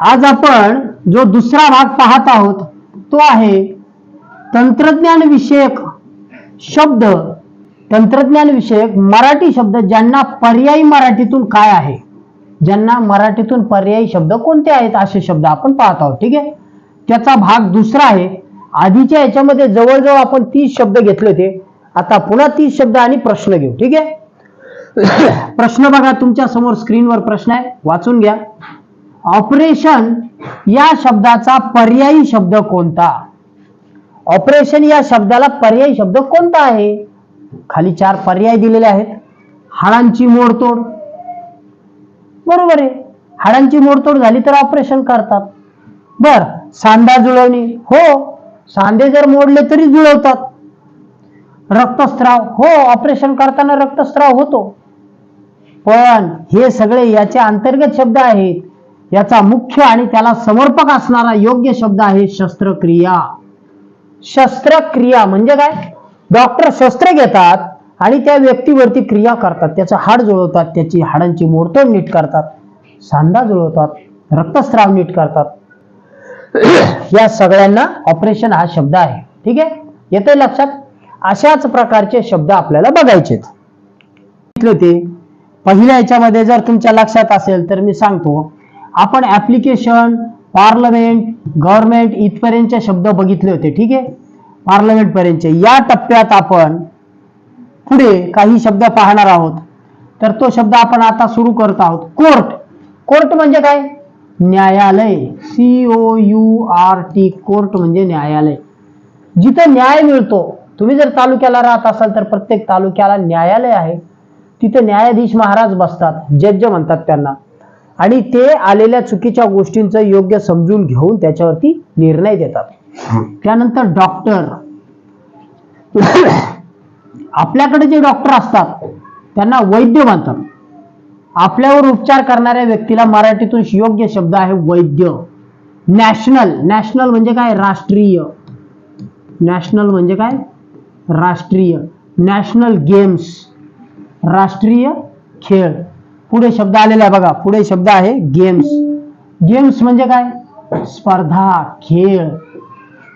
आज आपण जो दुसरा भाग पाहत आहोत तो आहे तंत्रज्ञान विषयक शब्द. तंत्रज्ञान विषयक मराठी शब्द ज्यांना पर्यायी मराठीतून काय आहे? ज्यांना मराठीतून पर्यायी शब्द कोणते आहेत असे शब्द आपण पाहत आहोत ठीक आहे? त्याचा भाग दुसरा आहे. आधीच्या याच्यामध्ये जवळजवळ आपण तीस शब्द घेतले होते. आता पुन्हा तीस शब्द आणि प्रश्न घेऊ ठीक आहे? प्रश्न बघा तुमच्यासमोर स्क्रीनवर प्रश्न आहे. वाचून घ्या. ऑपरेशन या शब्दाचा पर्यायी शब्द कोणता? ऑपरेशन या शब्दाला पर्यायी शब्द कोणता आहे? खाली चार पर्याय दिलेले आहेत. हाडांची मोडतोड. बरोबर आहे. हाडांची मोडतोड झाली तर ऑपरेशन करतात. बर सांधा जुळवणे. हो सांधे जर मोडले तरी जुळवतात. रक्तस्राव. हो ऑपरेशन करताना रक्तस्राव होतो. पण हे सगळे याचे अंतर्गत शब्द आहेत. याचा मुख्य आणि त्याला समर्पक असणारा योग्य शब्द आहे शस्त्रक्रिया. शस्त्रक्रिया म्हणजे काय? डॉक्टर शस्त्र घेतात आणि त्या व्यक्तीवरती क्रिया करतात. त्याचं हाड जुळवतात त्याची हाडांची मोडतोड नीट करतात सांधा जुळवतात रक्तस्राव नीट करतात. या सगळ्यांना ऑपरेशन हा शब्द आहे. ठीक आहे? येते लक्षात? अशाच प्रकारचे शब्द आपल्याला बघायचेत. ते. पहिल्या याच्यामध्ये जर तुमच्या लक्षात असेल तर मी सांगतो. आपण ॲप्लिकेशन पार्लमेंट गव्हर्नमेंट इथपर्यंतचे शब्द बघितले होते ठीक आहे? पार्लमेंटपर्यंतचे या टप्प्यात आपण पुढे काही शब्द पाहणार आहोत. तर तो शब्द आपण आता सुरू करत आहोत. कोर्ट कोर्ट म्हणजे काय? न्यायालय. C O U R T court म्हणजे न्यायालय. जिथं न्याय मिळतो तुम्ही जर तालुक्याला राहत असाल तर प्रत्येक तालुक्याला न्यायालय आहे. तिथे न्यायाधीश महाराज बसतात. जज म्हणतात त्यांना. आणि ते आलेल्या चुकीच्या गोष्टींचं योग्य समजून घेऊन त्याच्यावरती निर्णय देतात. त्यानंतर डॉक्टर. आपल्याकडे जे डॉक्टर असतात त्यांना वैद्य म्हणतात. आपल्यावर उपचार करणाऱ्या व्यक्तीला मराठीतून योग्य शब्द आहे वैद्य. नॅशनल. नॅशनल म्हणजे काय? राष्ट्रीय. नॅशनल म्हणजे काय? राष्ट्रीय. National games. राष्ट्रीय खेळ. पुढे शब्द आलेला आहे बघा. पुढे शब्द आहे गेम्स गेम्स म्हणजे काय? स्पर्धा खेळ.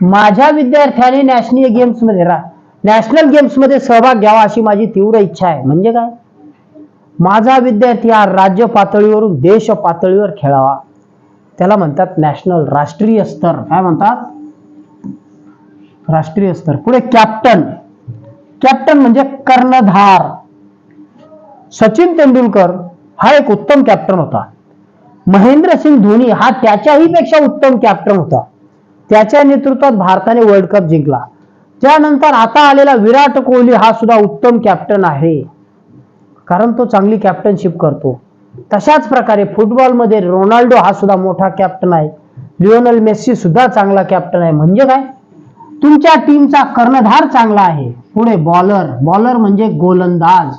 माझ्या विद्यार्थ्याने नॅशनल गेम्समध्ये रा नॅशनल गेम्समध्ये सहभाग घ्यावा अशी माझी तीव्र इच्छा आहे. म्हणजे काय? माझा विद्यार्थी हा राज्य पातळीवरून देश पातळीवर खेळावा. त्याला म्हणतात नॅशनल राष्ट्रीय स्तर. काय म्हणतात? राष्ट्रीय स्तर. पुढे कॅप्टन कॅप्टन म्हणजे कर्णधार. सचिन तेंडुलकर हा एक उत्तम कॅप्टन होता. महेंद्रसिंग धोनी हा त्याच्याही पेक्षा उत्तम कॅप्टन होता. त्याच्या नेतृत्वात भारताने वर्ल्ड कप जिंकला. त्यानंतर आता आलेला विराट कोहली हा सुद्धा उत्तम कॅप्टन आहे. कारण तो चांगली कॅप्टनशिप करतो. तशाच प्रकारे फुटबॉलमध्ये रोनाल्डो हा सुद्धा मोठा कॅप्टन आहे. लिओनल मेस्सी सुद्धा चांगला कॅप्टन आहे. म्हणजे काय? तुमच्या टीमचा कर्णधार चांगला आहे. पुढे बॉलर बॉलर म्हणजे गोलंदाज.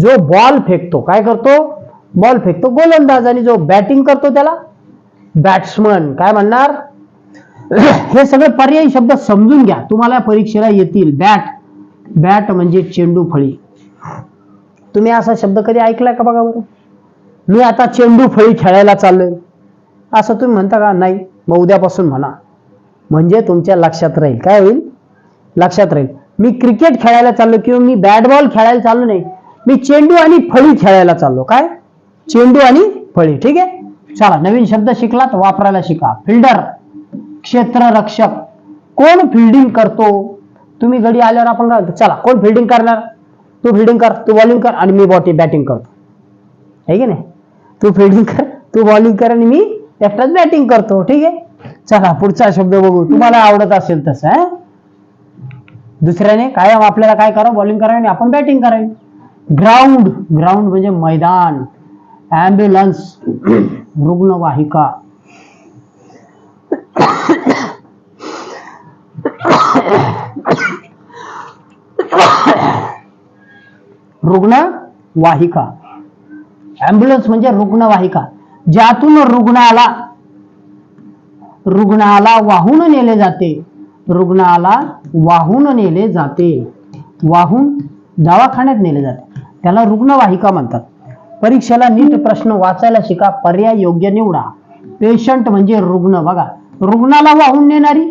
जो बॉल फेकतो. काय करतो? बॉल फेकतो गोलंदाज आणि जो बॅटिंग करतो त्याला बॅट्समन काय म्हणणार? हे सगळे पर्यायी शब्द समजून घ्या. तुम्हाला परीक्षेला येतील. बॅट बॅट म्हणजे चेंडू फळी तुम्ही असा शब्द कधी ऐकलाय का बघा बरं? मी आता चेंडू फळी खेळायला चाललोय. असं तुम्ही म्हणता का? नाही. मग उद्यापासून म्हणा. म्हणजे तुमच्या लक्षात राहील. काय होईल? लक्षात राहील. मी क्रिकेट खेळायला चाललो किंवा मी बॅट बॉल खेळायला चाललो नाही. मी चेंडू आणि फळी खेळायला चाललो. काय? चेंडू आणि फळी ठीक आहे? चला नवीन शब्द शिकलात वापरायला शिका. फिल्डर क्षेत्ररक्षक. कोण फिल्डिंग करतो? तुम्ही घडी आल्यावर आपण चला कोण फिल्डिंग करणार? तू फिल्डिंग कर तू बॉलिंग कर आणि मी बॉटी बॅटिंग करतो. आहे की नाही? तू फिल्डिंग कर तू बॉलिंग कर आणि मी एकटाच बॅटिंग करतो ठीक आहे? चला पुढचा शब्द बघू. तुम्हाला आवडत असेल तसं दुसऱ्याने कायम आपल्याला काय करावं? बॉलिंग करावी आणि आपण बॅटिंग करावी. ग्राउंड ग्राउंड म्हणजे मैदान. ॲम्ब्युलन्स रुग्णवाहिका रुग्णवाहिका ॲम्ब्युलन्स म्हणजे रुग्णवाहिका ज्यातून रुग्णाला रुग्णाला वाहून नेले जाते. रुग्णाला वाहून नेले जाते. वाहून दवाखान्यात नेले जाते. त्याला रुग्णवाहिका म्हणतात. परीक्षेला नीट प्रश्न वाचायला शिका पर्याय योग्य निवडा. पेशंट म्हणजे रुग्ण. बघा रुग्णाला वाहून नेणारी?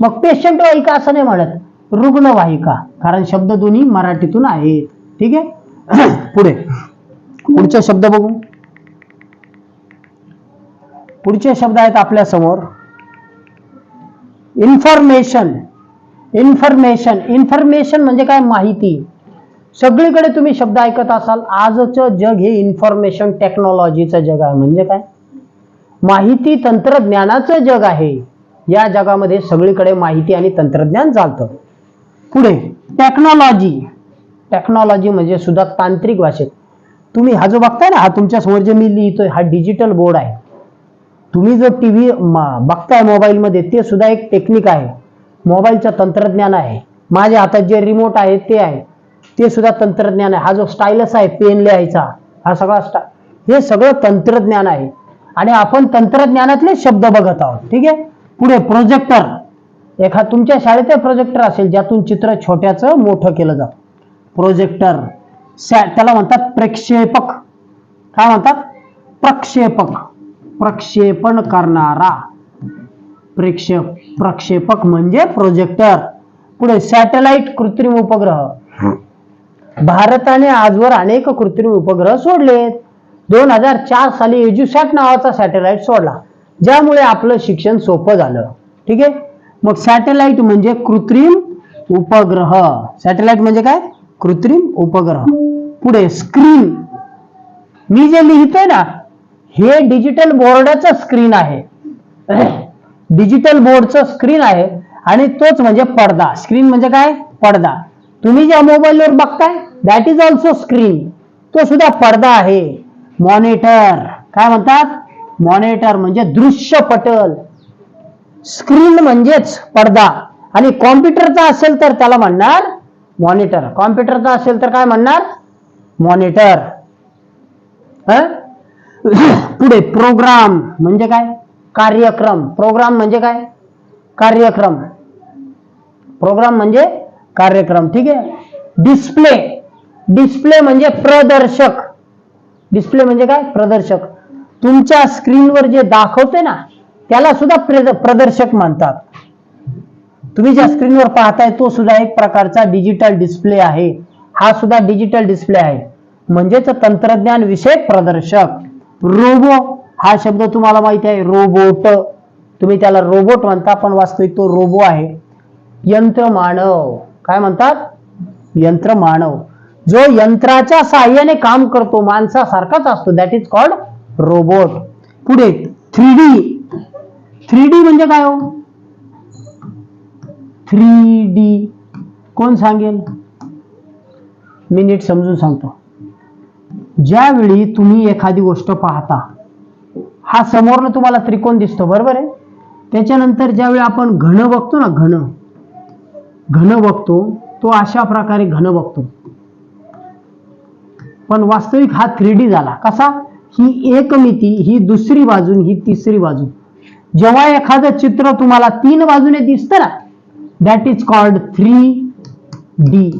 मग पेशंट वाहिका असं नाही म्हणत. रुग्णवाहिका कारण शब्द दोन्ही मराठीतून आहेत. ठीक आहे? पुढे. पुढचे शब्द बघू. पुढचे शब्द आहेत आपल्यासमोर. इन्फॉर्मेशन इन्फॉर्मेशन इन्फॉर्मेशन म्हणजे काय? माहिती. सगळीकडे तुम्ही शब्द ऐकत असाल आजचं जग हे इन्फॉर्मेशन टेक्नॉलॉजीचं जग आहे. म्हणजे काय? माहिती तंत्रज्ञानाचं जग आहे. या जगामध्ये सगळीकडे माहिती आणि तंत्रज्ञान चालतं. पुढे टेक्नॉलॉजी टेक्नॉलॉजी म्हणजे सुद्धा तांत्रिक भाषेत. तुम्ही हा जो बघताय ना हा तुमच्यासमोर जे मी लिहितोय हा डिजिटल बोर्ड आहे. तुम्ही जो टी व्ही बघताय मोबाईलमध्ये ते सुद्धा एक टेक्निक आहे. मोबाईलचं तंत्रज्ञान आहे. माझ्या हातात जे रिमोट आहे ते आहे. ते सुद्धा तंत्रज्ञान आहे. हा जो स्टायलस आहे पेन लिहायचा हा सगळा स्टा हे सगळं तंत्रज्ञान आहे. आणि आपण तंत्रज्ञानातले शब्द बघत आहोत. ठीक आहे? पुढे प्रोजेक्टर एखा तुमच्या शाळेत प्रोजेक्टर असेल ज्यातून चित्र छोट्याचं मोठं केलं जातं. प्रोजेक्टर त्याला म्हणतात प्रक्षेपक. काय म्हणतात? प्रक्षेपक. प्रक्षेपण करणारा. प्रेक्षेप प्रक्षेपक म्हणजे प्रोजेक्टर पुढे सॅटेलाइट कृत्रिम उपग्रह. भारताने आजवर अनेक कृत्रिम उपग्रह सोडलेत. दोन हजार चार साली एज्युसॅट नावाचा सॅटेलाइट सोडला ज्यामुळे आपलं शिक्षण सोपं झालं. ठीक आहे? मग सॅटेलाइट म्हणजे कृत्रिम उपग्रह. सॅटेलाइट म्हणजे काय? कृत्रिम उपग्रह. पुढे स्क्रीन. मी जे लिहितोय ना हे डिजिटल बोर्डाचं स्क्रीन आहे. डिजिटल बोर्डचं स्क्रीन आहे आणि तोच म्हणजे पडदा. स्क्रीन म्हणजे काय? पडदा. तुम्ही ज्या मोबाईलवर बघताय दॅट इज ऑल्सो स्क्रीन तो सुद्धा पडदा आहे. मॉनिटर काय म्हणतात? मॉनिटर म्हणजे दृश्य पटल. स्क्रीन म्हणजेच पडदा. आणि कॉम्प्युटरचा असेल तर त्याला म्हणणार मॉनिटर कॉम्प्युटरचा असेल तर काय म्हणणार? मॉनिटर पुढे प्रोग्राम म्हणजे काय? कार्यक्रम. प्रोग्राम म्हणजे काय? कार्यक्रम. प्रोग्राम म्हणजे कार्यक्रम. ठीक आहे? डिस्प्ले डिस्प्ले म्हणजे प्रदर्शक. डिस्प्ले म्हणजे काय? प्रदर्शक. तुमच्या स्क्रीनवर जे दाखवते ना त्याला सुद्धा प्रदर्शक म्हणतात. तुम्ही ज्या स्क्रीनवर पाहताय तो सुद्धा एक प्रकारचा डिजिटल डिस्प्ले आहे. हा सुद्धा डिजिटल डिस्प्ले आहे. म्हणजेच तंत्रज्ञान विषयक प्रदर्शक. रोबो हा शब्द तुम्हाला माहिती आहे रोबोट तुम्ही त्याला रोबोट म्हणता पण वास्तविक तो रोबो आहे. यंत्रमानव. काय म्हणतात? यंत्रमानव. जो यंत्राच्या साह्याने काम करतो माणसासारखाच असतो. दॅट इज कॉल्ड रोबोट पुढे थ्री डी थ्री डी म्हणजे काय हो? थ्री डी कोण सांगेल? मी नीट समजून सांगतो. ज्यावेळी तुम्ही एखादी गोष्ट पाहता हा समोरनं तुम्हाला त्रिकोण दिसतो बरोबर आहे? त्याच्यानंतर ज्यावेळी आपण घन बघतो ना घन. घन बघतो तो अशा प्रकारे घन बघतो. पण वास्तविक हा थ्री डी झाला. कसा? ही एक मिती ही दुसरी बाजू ही तिसरी बाजू. जेव्हा एखादं चित्र तुम्हाला तीन बाजूने दिसतं ना that is called three D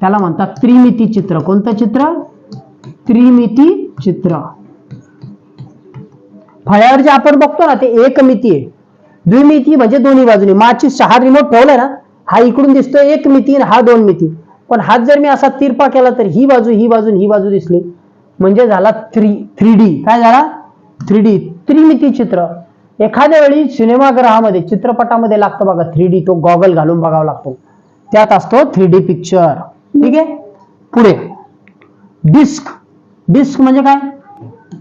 त्याला म्हणतात त्रिमिती चित्र. कोणतं चित्र? त्रिमिती चित्र. फळ्यावर जे आपण बघतो ना ते एक मिती आहे. द्विमिती म्हणजे दोन्ही बाजूने. माची सहा रिमोट ठेवलाय ना हा इकडून दिसतोय एक मिती हा दोन मिती. पण हात जर मी असा तिरपा केला तर ही बाजू ही बाजू ही बाजू दिसली. म्हणजे झाला थ्री थ्री डी काय झाला? थ्री डी त्रिमिती चित्र. एखाद्या वेळी सिनेमागृहामध्ये चित्रपटामध्ये लागतं बघा थ्री डी तो गॉगल घालून बघावा लागतो. त्यात असतो थ्री डी पिक्चर ठीक आहे? पुढे. डिस्क डिस्क म्हणजे काय?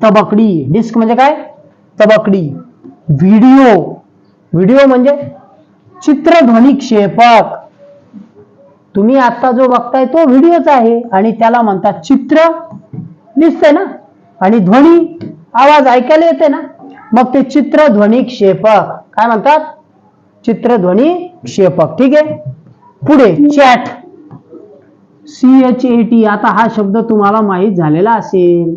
तबकडी. डिस्क म्हणजे काय? तबकडी. व्हिडिओ व्हिडिओ म्हणजे चित्रध्वनी क्षेपक. तुम्ही आता जो बघताय तो व्हिडिओच आहे. आणि त्याला म्हणतात चित्र दिसते ना? आणि ध्वनी आवाज ऐकायला येते ना? मग ते चित्रध्वनी क्षेपक. काय म्हणतात? चित्रध्वनी क्षेपक. ठीक आहे? पुढे chat C H A T आता हा शब्द तुम्हाला माहीत झालेला असेल.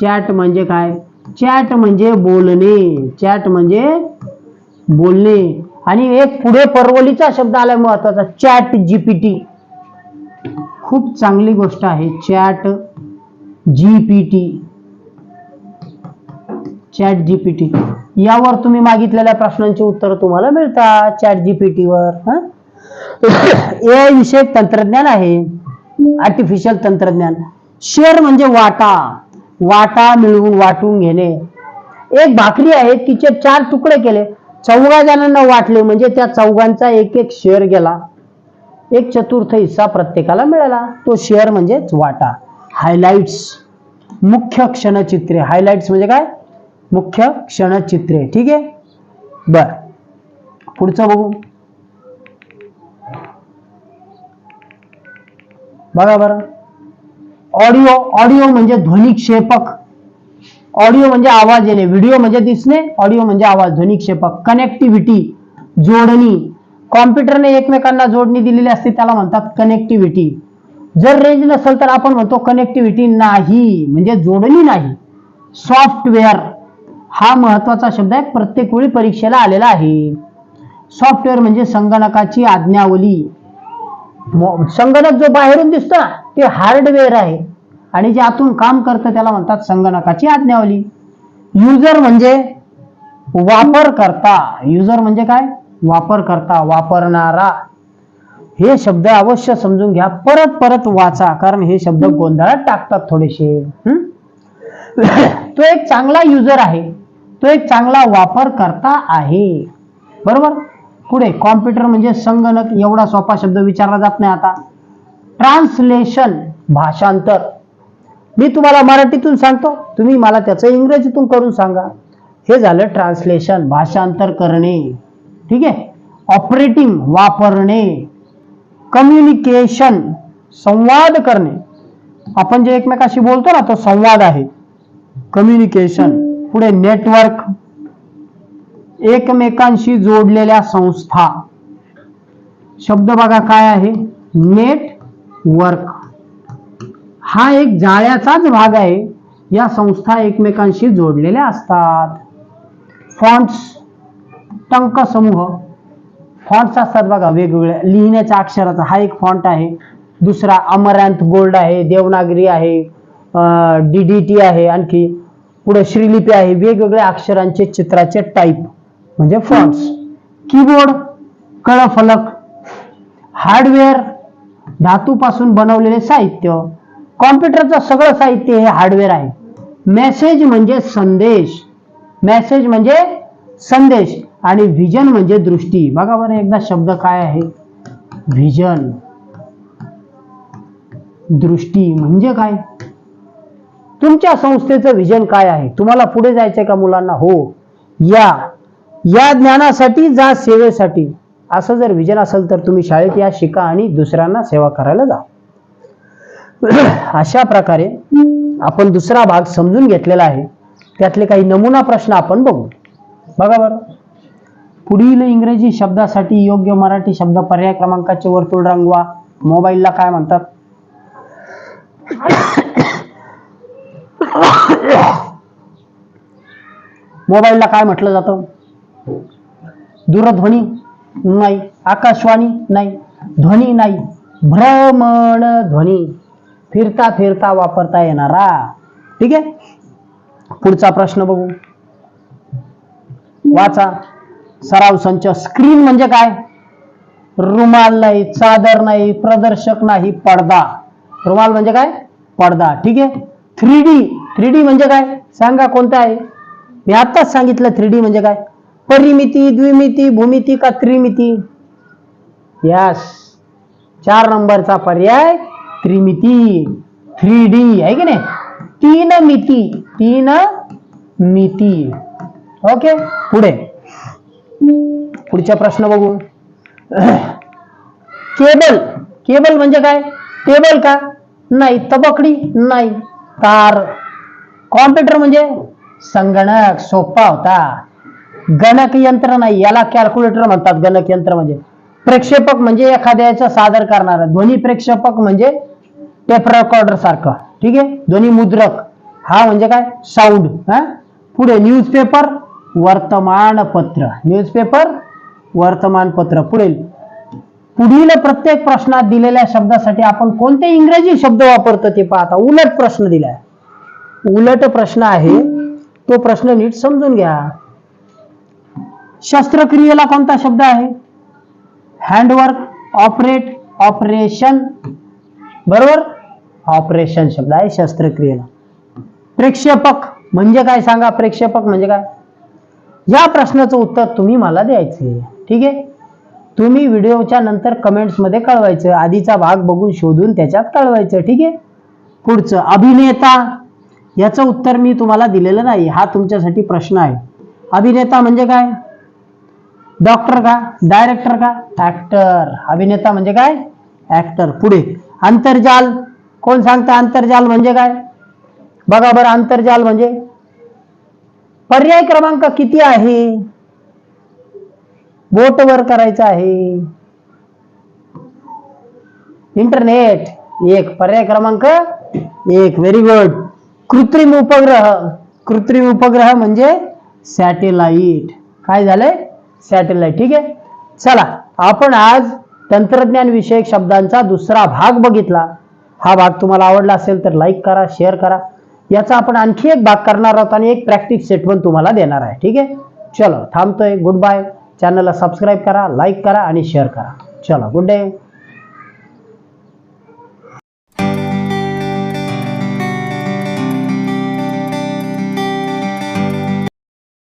चॅट म्हणजे काय? चॅट म्हणजे बोलणे. चॅट म्हणजे बोलणे. आणि एक पुढे परवलीचा शब्द आला महत्त्वाचा चॅट जीपीटी खूप चांगली गोष्ट आहे चॅट जीपीटी चॅट जीपीटी यावर तुम्ही मागितलेल्या प्रश्नांची उत्तर तुम्हाला मिळतात चॅट जीपीटीवर ए विषयक तंत्रज्ञान आहे आर्टिफिशियल तंत्रज्ञान. शेअर म्हणजे वाटा. वाटा मिळवून वाटून घेणे. एक भाकरी आहे तिचे चार तुकडे केले. चौघा जणांना वाटले म्हणजे त्या चौघांचा एक एक शेअर गेला. एक चतुर्थ हिस्सा प्रत्येकाला मिळाला. तो शेअर म्हणजेच वाटा. हायलाइट्स मुख्य क्षणचित्रे. हायलाइट्स म्हणजे काय? मुख्य क्षणचित्रे. ठीक आहे? बर. पुढचं बघू. बघा बरं. ऑडिओ ऑडिओ म्हणजे ध्वनिक्षेपक. ऑडिओ म्हणजे आवाज येणे व्हिडिओ म्हणजे दिसणे ऑडिओ म्हणजे आवाज ध्वनिक्षेपक कनेक्टिव्हिटी जोडणी. कॉम्प्युटरने एकमेकांना जोडणी दिलेली असते त्याला म्हणतात कनेक्टिव्हिटी जर रेंज नसेल तर आपण म्हणतो कनेक्टिव्हिटी नाही म्हणजे जोडणी नाही. सॉफ्टवेअर हा महत्त्वाचा शब्द आहे प्रत्येक वेळी परीक्षेला आलेला आहे. सॉफ्टवेअर म्हणजे संगणकाची आज्ञावली. संगणक जो बाहेरून दिसतो ना ते हार्डवेअर आहे. आणि जे आतून काम करतं त्याला म्हणतात संगणकाची आज्ञावली. युजर म्हणजे वापरकर्ता. युजर म्हणजे काय? वापरकर्ता वापरणारा. हे शब्द अवश्य समजून घ्या. परत परत वाचा कारण हे शब्द गोंधळात टाकतात थोडेसे. तो एक चांगला युजर आहे. तो एक चांगला वापरकर्ता आहे. बरोबर? पुढे कॉम्प्युटर म्हणजे संगणक. एवढा सोपा शब्द विचारला जात नाही आता. ट्रान्सलेशन भाषांतर. मी तुम्हाला मराठीतून सांगतो. तुम्ही मला त्याचं इंग्रजीतून करून सांगा. हे झालं ट्रान्सलेशन भाषांतर करणे ठीक आहे? ऑपरेटिंग वापरणे. कम्युनिकेशन संवाद करणे. आपण जे एकमेकाशी बोलतो ना तो संवाद आहे. कम्युनिकेशन पुढे नेटवर्क एकमेकांशी जोडलेल्या संस्था. शब्द बघा काय आहे? नेटवर्क हा एक जाळ्याचाच भाग आहे. या संस्था एकमेकांशी जोडलेल्या असतात. फॉन्ट्स टंक समूह. फॉन्ट्स असतात बघा वेगवेगळ्या. लिहिण्याच्या अक्षराचा हा एक फॉन्ट आहे. दुसरा अमरांत बोल्ड आहे देवनागरी आहे डीडीटी आहे आणखी पुढे श्रीलिपी आहे. वेगवेगळ्या अक्षरांचे चित्राचे टाईप म्हणजे फॉन्ट्स कीबोर्ड कळफलक हार्डवेअर धातूपासून बनवलेले साहित्य. कॉम्प्युटरचं सगळं साहित्य हे हार्डवेअर आहे. मेसेज म्हणजे संदेश. मेसेज म्हणजे संदेश. आणि व्हिजन म्हणजे दृष्टी. बघा बरं एकदा शब्द काय आहे? व्हिजन. दृष्टी म्हणजे काय? तुमच्या संस्थेचं व्हिजन काय आहे? तुम्हाला पुढे जायचंय का मुलांना? हो. या. या ज्ञानासाठी जा सेवेसाठी. असं जर विजन असेल तर तुम्ही शाळेत या शिका आणि दुसऱ्यांना सेवा करायला जा. अशा प्रकारे आपण दुसरा भाग समजून घेतलेला आहे. त्यातले काही नमुना प्रश्न आपण बघू. बघा बरं. पुढील इंग्रजी शब्दासाठी योग्य मराठी शब्द पर्याय क्रमांकाचे वर्तुळ रंगवा. मोबाईलला काय म्हणतात? मोबाईलला काय म्हटलं जातं? दूरध्वनी नाही. आकाशवाणी नाही. ध्वनी नाही. भ्रमण ध्वनी फिरता फिरता वापरता येणारा. ठीक आहे? पुढचा प्रश्न बघू. वाचा. सराव संच. स्क्रीन म्हणजे काय? रुमाल नाही चादर नाही प्रदर्शक नाही पडदा. रुमाल म्हणजे काय? पडदा. ठीक आहे? थ्री डी थ्री डी म्हणजे काय? सांगा कोणता आहे? मी आत्ताच सांगितलं थ्री डी म्हणजे काय? परिमिती द्विमिती भूमिती का त्रिमिती? यस चार नंबरचा पर्याय त्रिमिती थ्री डी आहे की नाही? तीन मिती तीन मिती. ओके पुढे. पुढचा प्रश्न बघू. केबल. केबल म्हणजे काय? टेबल का? नाही. तबकडी? नाही. तार. कॉम्प्युटर म्हणजे संगणक. सोपा होता. गणक यंत्र नाही. याला कॅल्क्युलेटर म्हणतात. गणक यंत्र म्हणजे प्रेक्षेपक म्हणजे एखाद्याचं सादर करणारा. ध्वनी प्रेक्षेपक म्हणजे टेप रेकॉर्डर सारखं. ठीक आहे? ध्वनी मुद्रक. हा म्हणजे काय? साऊंड हा? पुढे न्यूजपेपर वर्तमानपत्र न्यूजपेपर वर्तमानपत्र पुढे पुढील प्रत्येक प्रश्नात दिलेल्या शब्दासाठी आपण कोणते इंग्रजी शब्द वापरतो ते पाहता. उलट प्रश्न दिलाय. उलट प्रश्न आहे तो प्रश्न नीट समजून घ्या. शस्त्रक्रियेला कोणता शब्द आहे? हँडवर्क ऑपरेट ऑपरेशन बरोबर? ऑपरेशन शब्द आहे शस्त्रक्रियेला. प्रेक्षेपक म्हणजे काय सांगा? प्रेक्षेपक म्हणजे काय? या प्रश्नाचं उत्तर तुम्ही मला द्यायचं. ठीक आहे? तुम्ही व्हिडिओच्या नंतर कमेंट्समध्ये कळवायचं. आधीचा भाग बघून शोधून त्याच्यात कळवायचं. ठीक आहे? पुढचं अभिनेता. याचं उत्तर मी तुम्हाला दिलेलं नाही. हा तुमच्यासाठी प्रश्न आहे. अभिनेता म्हणजे काय? डॉक्टर का? डायरेक्टर का? ऍक्टर. अभिनेता म्हणजे काय? ऍक्टर. पुढे. आंतरजाल कोण सांगतं आंतरजाल म्हणजे काय? बघा बरं आंतरजाल म्हणजे? पर्याय क्रमांक किती आहे? बोट वर करायचं आहे. इंटरनेट. एक. पर्याय क्रमांक एक. व्हेरी गुड कृत्रिम उपग्रह. कृत्रिम उपग्रह म्हणजे सॅटेलाइट. काय झालंय? सॅटेलाइट ठीक आहे? चला आपण आज तंत्रज्ञान विषयक शब्दांचा दुसरा भाग बघितला. हा भाग तुम्हाला आवडला असेल तर लाईक करा शेअर करा. याचा आपण आणखी एक भाग करणार आहोत आणि एक प्रॅक्टिस सेट पण तुम्हाला देणार आहे ठीक आहे? चलो थांबतोय. गुड बाय चॅनलला सबस्क्राईब करा लाईक करा आणि शेअर करा. चलो गुड डे